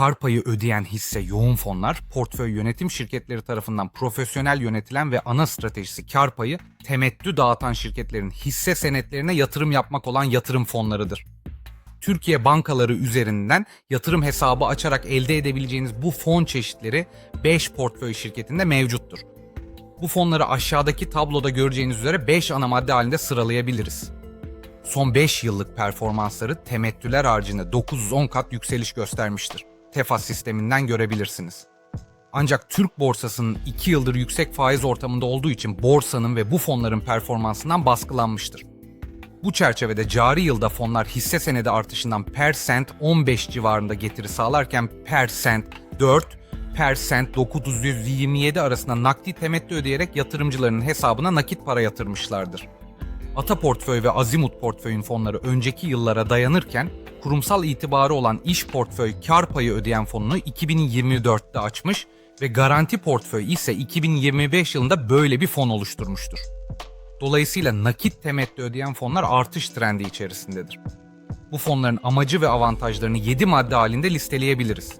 Kar payı ödeyen hisse yoğun fonlar, portföy yönetim şirketleri tarafından profesyonel yönetilen ve ana stratejisi kar payı, temettü dağıtan şirketlerin hisse senetlerine yatırım yapmak olan yatırım fonlarıdır. Türkiye bankaları üzerinden yatırım hesabı açarak elde edebileceğiniz bu fon çeşitleri 5 portföy şirketinde mevcuttur. Bu fonları aşağıdaki tabloda göreceğiniz üzere 5 ana madde halinde sıralayabiliriz. Son 5 yıllık performansları temettüler haricinde 910 kat yükseliş göstermiştir. Tefas sisteminden görebilirsiniz. Ancak Türk borsasının 2 yıldır yüksek faiz ortamında olduğu için borsanın ve bu fonların performansından baskılanmıştır. Bu çerçevede cari yılda fonlar hisse senedi artışından per cent 15 civarında getiri sağlarken per cent 4, per cent 927 arasında nakdi temettü ödeyerek yatırımcıların hesabına nakit para yatırmışlardır. Ata portföy ve Azimut portföyün fonları önceki yıllara dayanırken kurumsal itibarı olan iş portföy kar payı ödeyen fonunu 2024'te açmış ve garanti portföy ise 2025 yılında böyle bir fon oluşturmuştur. Dolayısıyla nakit temettü ödeyen fonlar artış trendi içerisindedir. Bu fonların amacı ve avantajlarını 7 madde halinde listeleyebiliriz.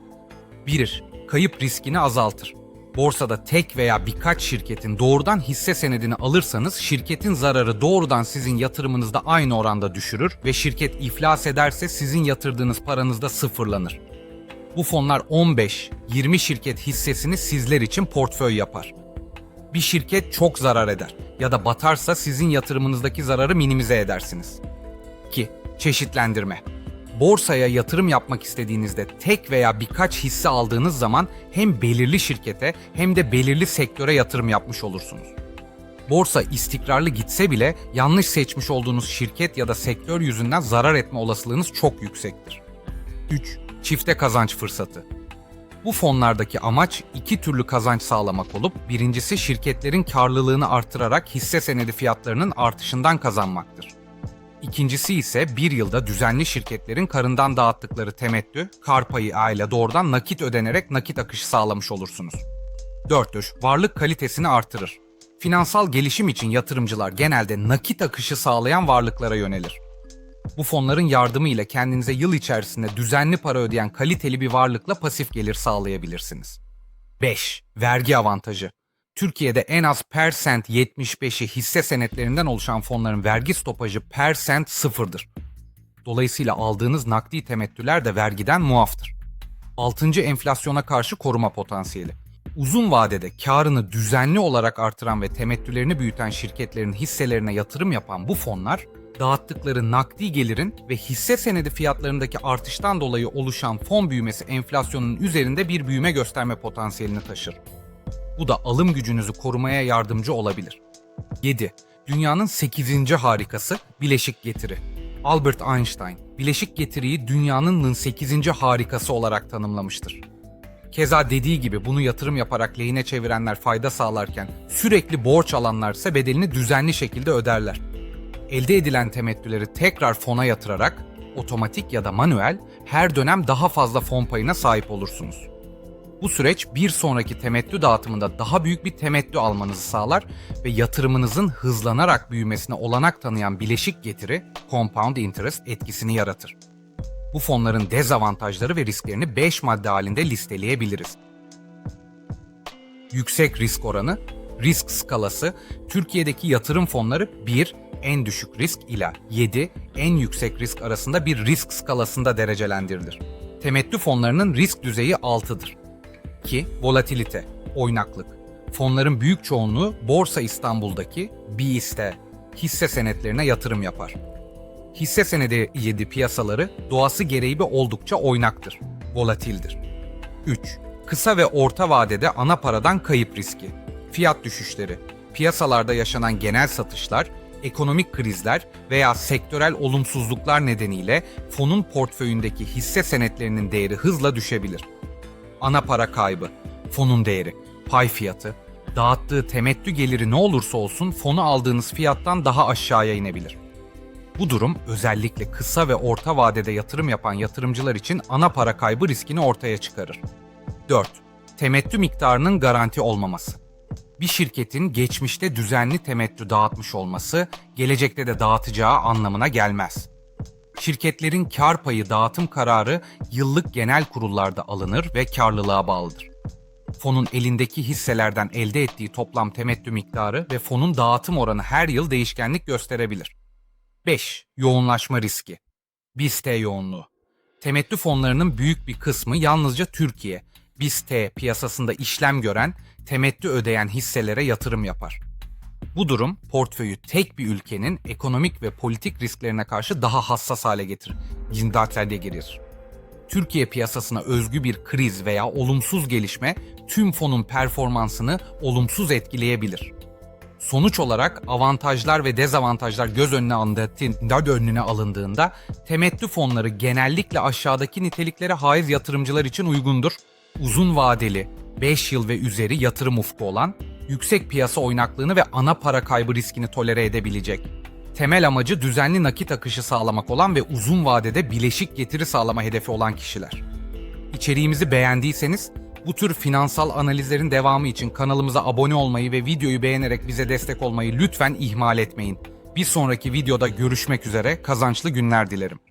1. Kayıp riskini azaltır. Borsada tek veya birkaç şirketin doğrudan hisse senedini alırsanız şirketin zararı doğrudan sizin yatırımınızda aynı oranda düşürür ve şirket iflas ederse sizin yatırdığınız paranız da sıfırlanır. Bu fonlar 15-20 şirket hissesini sizler için portföy yapar. Bir şirket çok zarar eder ya da batarsa sizin yatırımınızdaki zararı minimize edersiniz. 2. Çeşitlendirme. Borsaya yatırım yapmak istediğinizde tek veya birkaç hisse aldığınız zaman hem belirli şirkete hem de belirli sektöre yatırım yapmış olursunuz. Borsa istikrarlı gitse bile yanlış seçmiş olduğunuz şirket ya da sektör yüzünden zarar etme olasılığınız çok yüksektir. 3. Çifte kazanç fırsatı. Bu fonlardaki amaç iki türlü kazanç sağlamak olup birincisi şirketlerin karlılığını artırarak hisse senedi fiyatlarının artışından kazanmaktır. İkincisi ise bir yılda düzenli şirketlerin karından dağıttıkları temettü, kar payı ile doğrudan nakit ödenerek nakit akışı sağlamış olursunuz. 4. Varlık kalitesini artırır. Finansal gelişim için yatırımcılar genelde nakit akışı sağlayan varlıklara yönelir. Bu fonların yardımıyla kendinize yıl içerisinde düzenli para ödeyen kaliteli bir varlıkla pasif gelir sağlayabilirsiniz. 5. Vergi avantajı. Türkiye'de en az per cent 75'i hisse senetlerinden oluşan fonların vergi stopajı per cent sıfırdır. Dolayısıyla aldığınız nakdi temettüler de vergiden muaftır. 6. Enflasyona karşı koruma potansiyeli. Uzun vadede karını düzenli olarak artıran ve temettülerini büyüten şirketlerin hisselerine yatırım yapan bu fonlar, dağıttıkları nakdi gelirin ve hisse senedi fiyatlarındaki artıştan dolayı oluşan fon büyümesi enflasyonun üzerinde bir büyüme gösterme potansiyelini taşır. Bu da alım gücünüzü korumaya yardımcı olabilir. 7. Dünyanın 8. harikası bileşik getiri. Albert Einstein, bileşik getiriyi dünyanın 8. harikası olarak tanımlamıştır. Keza dediği gibi bunu yatırım yaparak lehine çevirenler fayda sağlarken sürekli borç alanlar ise bedelini düzenli şekilde öderler. Elde edilen temettüleri tekrar fona yatırarak otomatik ya da manuel her dönem daha fazla fon payına sahip olursunuz. Bu süreç bir sonraki temettü dağıtımında daha büyük bir temettü almanızı sağlar ve yatırımınızın hızlanarak büyümesine olanak tanıyan bileşik getiri compound interest etkisini yaratır. Bu fonların dezavantajları ve risklerini 5 madde halinde listeleyebiliriz. Yüksek risk oranı, risk skalası, Türkiye'deki yatırım fonları 1, en düşük risk ile 7, en yüksek risk arasında bir risk skalasında derecelendirilir. Temettü fonlarının risk düzeyi 6'dır. 2. Volatilite, oynaklık. Fonların büyük çoğunluğu Borsa İstanbul'daki BİS'te hisse senetlerine yatırım yapar. Hisse senedi 7 piyasaları doğası gereği bir oldukça oynaktır, volatildir. 3. Kısa ve orta vadede ana paradan kayıp riski. Fiyat düşüşleri, piyasalarda yaşanan genel satışlar, ekonomik krizler veya sektörel olumsuzluklar nedeniyle fonun portföyündeki hisse senetlerinin değeri hızla düşebilir ana para kaybı, fonun değeri, pay fiyatı, dağıttığı temettü geliri ne olursa olsun fonu aldığınız fiyattan daha aşağıya inebilir. Bu durum özellikle kısa ve orta vadede yatırım yapan yatırımcılar için ana para kaybı riskini ortaya çıkarır. 4. Temettü miktarının garanti olmaması. Bir şirketin geçmişte düzenli temettü dağıtmış olması, gelecekte de dağıtacağı anlamına gelmez. Şirketlerin kar payı dağıtım kararı yıllık genel kurullarda alınır ve karlılığa bağlıdır. Fonun elindeki hisselerden elde ettiği toplam temettü miktarı ve fonun dağıtım oranı her yıl değişkenlik gösterebilir. 5. Yoğunlaşma riski. BIST yoğunluğu. Temettü fonlarının büyük bir kısmı yalnızca Türkiye, BIST piyasasında işlem gören, temettü ödeyen hisselere yatırım yapar. Bu durum portföyü tek bir ülkenin ekonomik ve politik risklerine karşı daha hassas hale getirir. Cindatler'de girir. Türkiye piyasasına özgü bir kriz veya olumsuz gelişme tüm fonun performansını olumsuz etkileyebilir. Sonuç olarak avantajlar ve dezavantajlar göz önüne alındığında, önüne alındığında temettü fonları genellikle aşağıdaki niteliklere haiz yatırımcılar için uygundur. Uzun vadeli, 5 yıl ve üzeri yatırım ufku olan, yüksek piyasa oynaklığını ve ana para kaybı riskini tolere edebilecek. Temel amacı düzenli nakit akışı sağlamak olan ve uzun vadede bileşik getiri sağlama hedefi olan kişiler. İçeriğimizi beğendiyseniz bu tür finansal analizlerin devamı için kanalımıza abone olmayı ve videoyu beğenerek bize destek olmayı lütfen ihmal etmeyin. Bir sonraki videoda görüşmek üzere kazançlı günler dilerim.